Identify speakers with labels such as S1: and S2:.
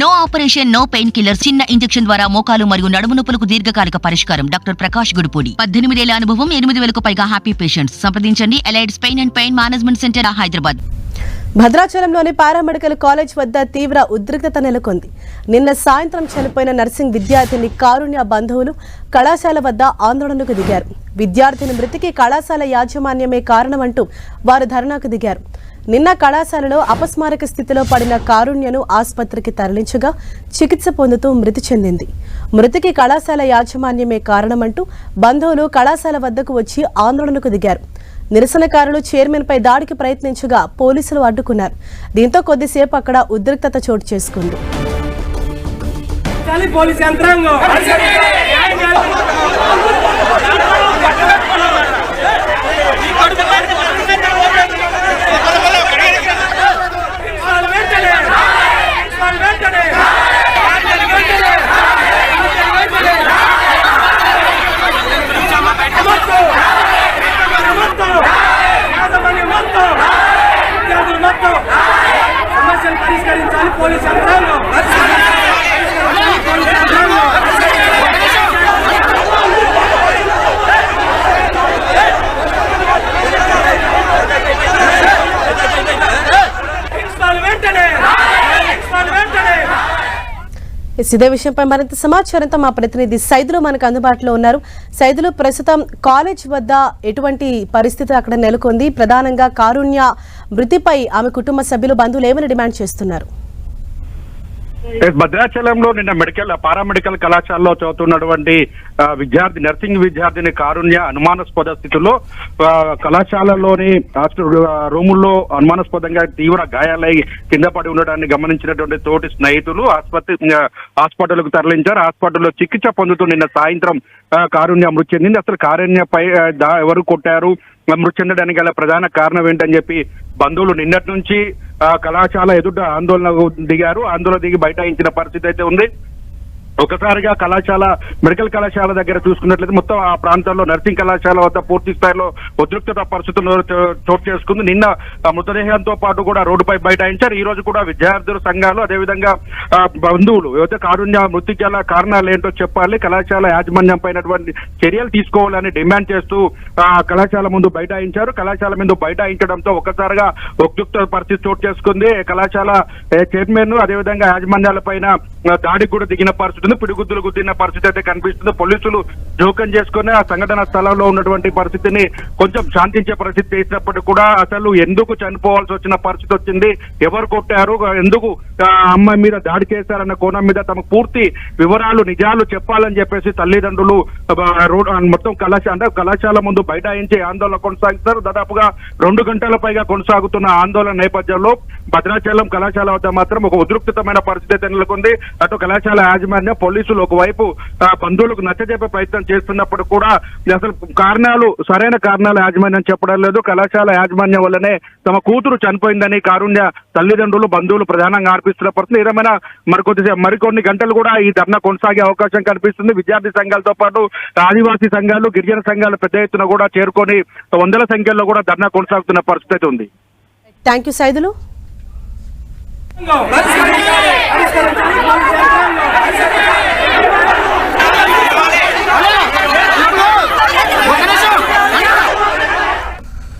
S1: No operation no pain killer చిన్న injection ద్వారా మోకాలు మరియు నడుము నొప్పులకు దీర్ఘకాలిక పరిష్కారం. డాక్టర్ ప్రకాష్ గుడిపూడి. పద్దెనిమిదేళ్ళ అనుభవం ఎనిమిది వేలకు పైగా హ్యాపీ పేషెంట్స్ సంప్రదించండి. Allides pain and pain management centre Hyderabad.
S2: భద్రాచలంలోని paramedical college వద్ద తీవ్ర ఉద్రిక్తత నెలకొంది. నిన్న సాయంత్రం చనిపోయిన నర్సింగ్ విద్యార్థిని కారుణ్య బంధువులు కళాశాల వద్ద ఆందోళనకు దిగారు. విద్యార్థిని మృతికి కళాశాల యాజమాన్యమే కారణమంటూ వారు ధర్నాకు దిగారు. నిన్న కళాశాలలో అపస్మారక స్థితిలో పడిన కారుణ్యను ఆసుపత్రికి తరలించగా చికిత్స పొందుతూ మృతి చెందింది. మృతికి కళాశాల యాజమాన్యమే కారణమంటూ బంధువులు కళాశాల వద్దకు వచ్చి ఆందోళనకు దిగారు. నిరసనకారులు చైర్మన్పై దాడికి ప్రయత్నించగా పోలీసులు అడ్డుకున్నారు. దీంతో కొద్దిసేపు అక్కడ ఉద్రిక్తత చోటు చేసుకుంది.
S3: పోలీసు యంత్రాంగం. పోలీస్ యంత్రాంగం పోలీస్ యంత్రాంగం
S2: ఇదే విషయంపై మరింత సమాచారంతో మా ప్రతినిధి సైదులు మనకు అందుబాటులో ఉన్నారు. సైదులు ప్రస్తుతం కాలేజ్ వద్ద ఎటువంటి పరిస్థితి అక్కడ నెలకొంది. ప్రధానంగా కారుణ్య మృతిపై ఆమె కుటుంబ సభ్యులు బంధువులు ఏమని డిమాండ్ చేస్తున్నారు?
S4: భద్రాచలంలో నిన్న మెడికల్ పారామెడికల్ కళాశాలలో చదువుతున్నటువంటి ఆ, విద్యార్థి నర్సింగ్ విద్యార్థిని కారుణ్య అనుమానాస్పద స్థితిలో కళాశాలలోని రూముల్లో అనుమానాస్పదంగా తీవ్ర గాయాలై కింద పడి ఉండడాన్ని గమనించినటువంటి తోటి స్నేహితులు ఆసుపత్రి హాస్పిటల్కు తరలించారు. హాస్పిటల్లో చికిత్స పొందుతూ నిన్న సాయంత్రం కారుణ్య మృతి చెందింది. అసలు కారుణ్యపై ఎవరు కొట్టారు? మృతి చెందడానికి గల ప్రధాన కారణం ఏంటని చెప్పి బంధువులు నిన్నటి నుంచి కళాశాల ఎదుట ఆందోళన దిగారు. ఆందోళన దిగి బైఠాయించిన పరిస్థితి అయితే ఉంది. ఒకసారిగా కళాశాల మెడికల్ కళాశాల దగ్గర చూసుకున్నట్లయితే మొత్తం ఆ ప్రాంతంలో నర్సింగ్ కళాశాల వద్ద పూర్తి స్థాయిలో ఉద్రిక్తత పరిస్థితులు చోటు చేసుకుంది. నిన్న మృతదేహంతో పాటు కూడా రోడ్డుపై బైఠాయించారు. ఈ రోజు కూడా విద్యార్థుల సంఘాలు అదేవిధంగా బంధువులు యువత కారుణ్య మృతికి గల కారణాలు ఏంటో చెప్పాలి కళాశాల యాజమాన్యం పైనటువంటి చర్యలు తీసుకోవాలని డిమాండ్ చేస్తూ ఆ కళాశాల ముందు బైఠాయించారు. కళాశాల ముందు బైఠాయించడంతో ఒక్కసారిగా ఉద్రిక్త పరిస్థితి చోటు చేసుకుంది. కళాశాల చైర్మన్ అదేవిధంగా యాజమాన్యాల పైన దాడికి కూడా దిగిన పరిస్థితి ఉంది. పిడిగుద్దులు గుద్దిన పరిస్థితి అయితే కనిపిస్తుంది. పోలీసులు జోక్యం చేసుకుని ఆ సంఘటన స్థలంలో ఉన్నటువంటి పరిస్థితిని కొంచెం శాంతించే పరిస్థితి చేసినప్పటికీ కూడా అసలు ఎందుకు చనిపోవాల్సి వచ్చిన పరిస్థితి వచ్చింది? ఎవరు కొట్టారు? ఎందుకు అమ్మాయి మీద దాడి చేశారన్న కోణం మీద తమ పూర్తి వివరాలు నిజాలు చెప్పాలని చెప్పేసి తల్లిదండ్రులు మొత్తం కళాశాల అంటే కళాశాల ముందు బైఠాయించి ఆందోళన కొనసాగిస్తారు. దాదాపుగా రెండు గంటల పైగా కొనసాగుతున్న ఆందోళన నేపథ్యంలో భద్రాచలం కళాశాల వద్ద మాత్రం ఒక ఉద్రిక్తమైన పరిస్థితి అయితే నెలకొంది. అటు కళాశాల యాజమాన్యం పోలీసులు ఒకవైపు బంధువులకు నచ్చజెప్పే ప్రయత్నం చేస్తున్నప్పుడు కూడా అసలు కారణాలు సరైన కారణాలు యాజమాన్యం చెప్పడం లేదు. కళాశాల యాజమాన్యం వల్లనే తమ కూతురు చనిపోయిందని కారుణ్య తల్లిదండ్రులు బంధువులు ప్రధానంగా ఆర్పిస్తున్న పరిస్థితి ఏదేమైనా మరికొద్ది మరికొన్ని గంటలు కూడా ఈ ధర్నా కొనసాగే అవకాశం కనిపిస్తుంది. విద్యార్థి సంఘాలతో పాటు ఆదివాసీ సంఘాలు గిరిజన సంఘాలు పెద్ద ఎత్తున కూడా చేరుకొని వందల సంఖ్యలో కూడా ధర్నా కొనసాగుతున్న పరిస్థితి అయితే ఉంది.
S2: Thank you Saidulu.
S3: పరిష్కరించాలి. పోలీస్ యంత్రాంగం